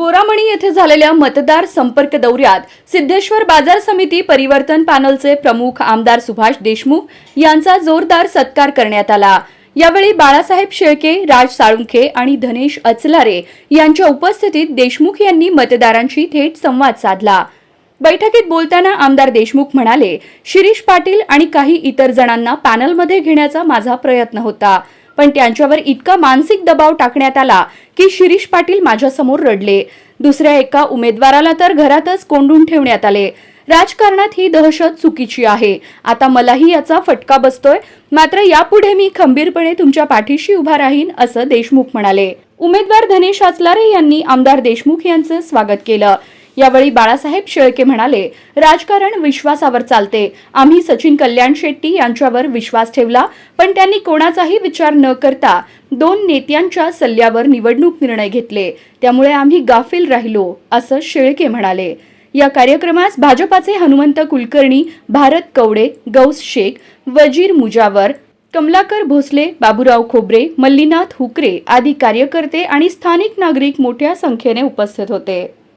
बोरामणी येथे झालेल्या मतदार संपर्क दौऱ्यात सिद्धेश्वर बाजार समिती परिवर्तन पॅनलचे प्रमुख आमदार सुभाष देशमुख यांचा जोरदार सत्कार करण्यात आला. यावेळी बाळासाहेब शेळके राज साळुंखे आणि धनेश अचलारे यांच्या उपस्थितीत देशमुख यांनी मतदारांशी थेट संवाद साधला. बैठकीत बोलताना आमदार देशमुख म्हणाले शिरीष पाटील आणि काही इतर जणांना पॅनलमध्ये घेण्याचा माझा प्रयत्न होता. पण त्यांच्यावर इतका मानसिक दबाव टाकण्यात आला की शिरीष पाटील माझ्यासमोर रडले. दुसऱ्या एका उमेदवाराला तर घरातच कोंडून ठेवण्यात आले. राजकारणात ही दहशत चुकीची आहे. आता मलाही याचा फटका बसतोय. मात्र यापुढे मी खंबीरपणे तुमच्या पाठीशी उभा राहीन असं देशमुख म्हणाले. उमेदवार धनेश आचलारे यांनी आमदार देशमुख यांचं स्वागत केलं. यावेळी बाळासाहेब शेळके म्हणाले राजकारण विश्वासावर चालते. आम्ही सचिन कल्याण शेट्टी यांच्यावर विश्वास ठेवला पण त्यांनी कोणाचाही विचार न करता दोन नेत्यांच्या सल्ल्यावर निवडणूक निर्णय घेतले. त्यामुळे आम्ही गाफील राहिलो असं शेळके म्हणाले. या कार्यक्रमास भाजपाचे हनुमंत कुलकर्णी भारत कवडे गौस शेख वजीर मुजावर कमलाकर भोसले बाबूराव खोबरे मल्लीनाथ हुकरे आदी कार्यकर्ते आणि स्थानिक नागरिक मोठ्या संख्येने उपस्थित होते.